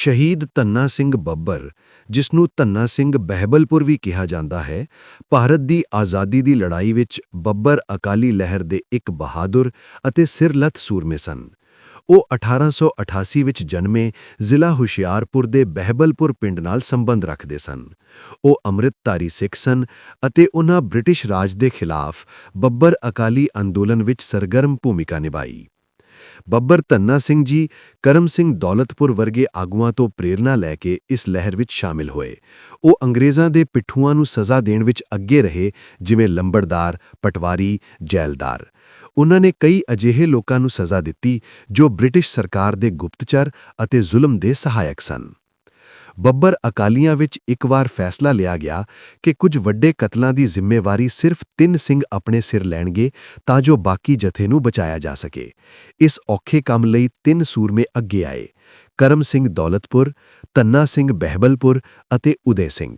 ਸ਼ਹੀਦ ਧੰਨਾ ਸਿੰਘ ਬੱਬਰ ਜਿਸ ਨੂੰ ਧੰਨਾ ਸਿੰਘ ਬਹਿਬਲਪੁਰ ਵੀ ਕਿਹਾ ਜਾਂਦਾ ਹੈ, ਭਾਰਤ ਦੀ ਆਜ਼ਾਦੀ ਦੀ ਲੜਾਈ ਵਿੱਚ ਬੱਬਰ ਅਕਾਲੀ ਲਹਿਰ ਦੇ ਇੱਕ ਬਹਾਦਰ ਅਤੇ ਸਿਰਲੱਥ ਸੂਰਮੇ ਸਨ। ਉਹ 1888 ਵਿੱਚ ਜਨਮੇ ਜ਼ਿਲ੍ਹਾ ਹੁਸ਼ਿਆਰਪੁਰ ਦੇ ਬਹਿਬਲਪੁਰ ਪਿੰਡ ਨਾਲ ਸੰਬੰਧ ਰੱਖਦੇ ਸਨ। ਉਹ ਅੰਮ੍ਰਿਤਧਾਰੀ ਸਿੱਖ ਸਨ ਅਤੇ ਉਹਨਾਂ ਬ੍ਰਿਟਿਸ਼ ਰਾਜ ਦੇ ਖਿਲਾਫ ਬੱਬਰ ਅਕਾਲੀ ਅੰਦੋਲਨ ਵਿੱਚ ਸਰਗਰਮ ਭੂਮਿਕਾ ਨਿਭਾਈ। ਬੱਬਰ ਧੰਨਾ ਸਿੰਘ ਜੀ ਕਰਮ ਸਿੰਘ ਦੌਲਤਪੁਰ ਵਰਗੇ ਆਗੂਆਂ ਤੋਂ ਪ੍ਰੇਰਣਾ ਲੈ ਕੇ ਇਸ ਲਹਿਰ ਵਿੱਚ ਸ਼ਾਮਿਲ ਹੋਏ। ਉਹ ਅੰਗਰੇਜ਼ਾਂ ਦੇ ਪਿੱਠੂਆਂ ਨੂੰ ਸਜ਼ਾ ਦੇਣ ਵਿੱਚ ਅੱਗੇ ਰਹੇ, ਜਿਵੇਂ ਲੰਬੜਦਾਰ, ਪਟਵਾਰੀ, ਜੈਲਦਾਰ। ਉਹਨਾਂ ਨੇ ਕਈ ਅਜਿਹੇ ਲੋਕਾਂ ਨੂੰ ਸਜ਼ਾ ਦਿੱਤੀ, ਜੋ ਬ੍ਰਿਟਿਸ਼ ਸਰਕਾਰ ਦੇ ਗੁਪਤਚਰ ਅਤੇ ਜ਼ੁਲਮ ਦੇ ਸਹਾਇਕ ਸਨ। ਬੱਬਰ ਅਕਾਲੀਆਂ ਵਿੱਚ ਇੱਕ ਵਾਰ ਫੈਸਲਾ ਲਿਆ ਗਿਆ ਕਿ ਕੁਝ ਵੱਡੇ ਕਤਲਾਂ ਦੀ ਜ਼ਿੰਮੇਵਾਰੀ ਸਿਰਫ ਤਿੰਨ ਸਿੰਘ ਆਪਣੇ ਸਿਰ ਲੈਣਗੇ ਤਾਂ ਜੋ ਬਾਕੀ ਜਥੇ ਨੂੰ ਬਚਾਇਆ ਜਾ ਸਕੇ। ਇਸ ਔਖੇ ਕੰਮ ਲਈ ਤਿੰਨ ਸੂਰਮੇ ਅੱਗੇ ਆਏ, ਕਰਮ ਸਿੰਘ ਦੌਲਤਪੁਰ ਤੰਨਾ ਸਿੰਘ ਬਹਿਬਲਪੁਰ ਅਤੇ ਉਦੇ ਸਿੰਘ।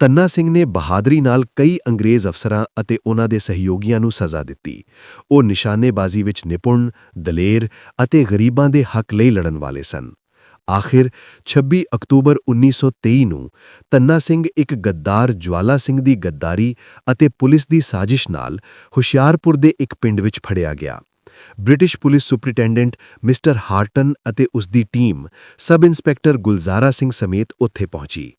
ਤੰਨਾ ਸਿੰਘ ਨੇ ਬਹਾਦਰੀ ਨਾਲ ਕਈ ਅੰਗਰੇਜ਼ ਅਫਸਰਾਂ ਅਤੇ ਉਹਨਾਂ ਦੇ ਸਹਿਯੋਗੀਆਂ ਨੂੰ ਸਜ਼ਾ ਦਿੱਤੀ। ਉਹ ਨਿਸ਼ਾਨੇਬਾਜ਼ੀ ਵਿੱਚ ਨਿਪੁੰਨ, ਦਲੇਰ ਅਤੇ ਗਰੀਬਾਂ ਦੇ ਹੱਕ ਲਈ ਲੜਨ ਵਾਲੇ ਸਨ। ਆਖਿਰ 26 ਅਕਤੂਬਰ 1923 ਨੂੰ ਤੰਨਾ ਸਿੰਘ ਇੱਕ ਗੱਦਾਰ ਜਵਾਲਾ ਸਿੰਘ ਦੀ ਗੱਦਾਰੀ ਅਤੇ ਪੁਲਿਸ ਦੀ ਸਾਜ਼ਿਸ਼ ਨਾਲ ਹੁਸ਼ਿਆਰਪੁਰ ਦੇ ਇੱਕ ਪਿੰਡ ਵਿੱਚ ਫੜਿਆ ਗਿਆ। British police superintendent mister Horton ਅਤੇ ਉਸ ਦੀ team sub inspector Gulzara Singh ਸਮੇਤ ਉੱਥੇ ਪਹੁੰਚੀ।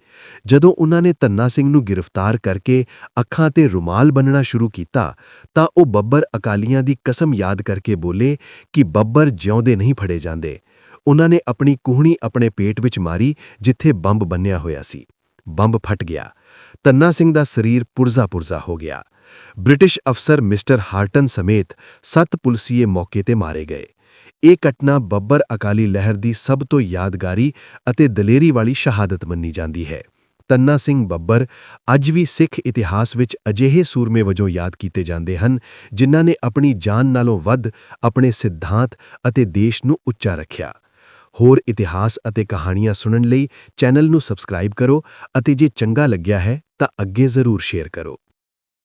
ਜਦੋਂ ਉਹਨਾਂ ਨੇ ਤੰਨਾ ਸਿੰਘ ਨੂੰ ਗ੍ਰਿਫਤਾਰ ਕਰਕੇ ਅੱਖਾਂ ਤੇ ਰੁਮਾਲ ਬੰਨਣਾ ਸ਼ੁਰੂ ਕੀਤਾ ਤਾਂ ਉਹ ਬੱਬਰ ਅਕਾਲੀਆਂ ਦੀ ਕਸਮ ਯਾਦ ਕਰਕੇ ਬੋਲੇ ਕਿ ਬੱਬਰ ਜਿਉਂਦੇ ਨਹੀਂ ਫੜੇ ਜਾਂਦੇ। ਉਹਨਾਂ ਨੇ ਆਪਣੀ ਕੂਹਣੀ ਆਪਣੇ ਪੇਟ ਵਿੱਚ ਮਾਰੀ, ਜਿੱਥੇ ਬੰਬ ਬੰਨਿਆ ਹੋਇਆ ਸੀ। ਬੰਬ ਫਟ ਗਿਆ। ਤੰਨਾ ਸਿੰਘ ਦਾ ਸਰੀਰ ਪੁਰਜ਼ਾ-ਪੁਰਜ਼ਾ ਹੋ ਗਿਆ। ਬ੍ਰਿਟਿਸ਼ ਅਫਸਰ ਮਿਸਟਰ ਹਾਰਟਨ ਸਮੇਤ ਸੱਤ ਪੁਲਸੀਏ ਮੌਕੇ ਤੇ ਮਾਰੇ ਗਏ। ਇਹ ਘਟਨਾ ਬੱਬਰ ਅਕਾਲੀ ਲਹਿਰ ਦੀ ਸਭ ਤੋਂ ਯਾਦਗਾਰੀ ਅਤੇ ਦਲੇਰੀ ਵਾਲੀ ਸ਼ਹਾਦਤ ਮੰਨੀ ਜਾਂਦੀ ਹੈ। ਤੰਨਾ ਸਿੰਘ ਬੱਬਰ ਅੱਜ ਵੀ ਸਿੱਖ ਇਤਿਹਾਸ ਵਿੱਚ ਅਜਿਹੇ ਸੂਰਮੇ ਵਜੋਂ ਯਾਦ ਕੀਤੇ ਜਾਂਦੇ ਹਨ, ਜਿਨ੍ਹਾਂ ਨੇ ਆਪਣੀ ਜਾਨ ਨਾਲੋਂ ਵੱਧ ਆਪਣੇ ਸਿਧਾਂਤ ਅਤੇ ਦੇਸ਼ ਨੂੰ ਉੱਚਾ ਰੱਖਿਆ। ਹੋਰ ਇਤਿਹਾਸ ਅਤੇ ਕਹਾਣੀਆਂ ਸੁਣਨ ਲਈ ਚੈਨਲ ਨੂੰ ਸਬਸਕ੍ਰਾਈਬ ਕਰੋ ਅਤੇ ਜੇ ਚੰਗਾ ਲੱਗਿਆ ਹੈ ਤਾਂ ਅੱਗੇ ਜ਼ਰੂਰ ਸ਼ੇਅਰ ਕਰੋ।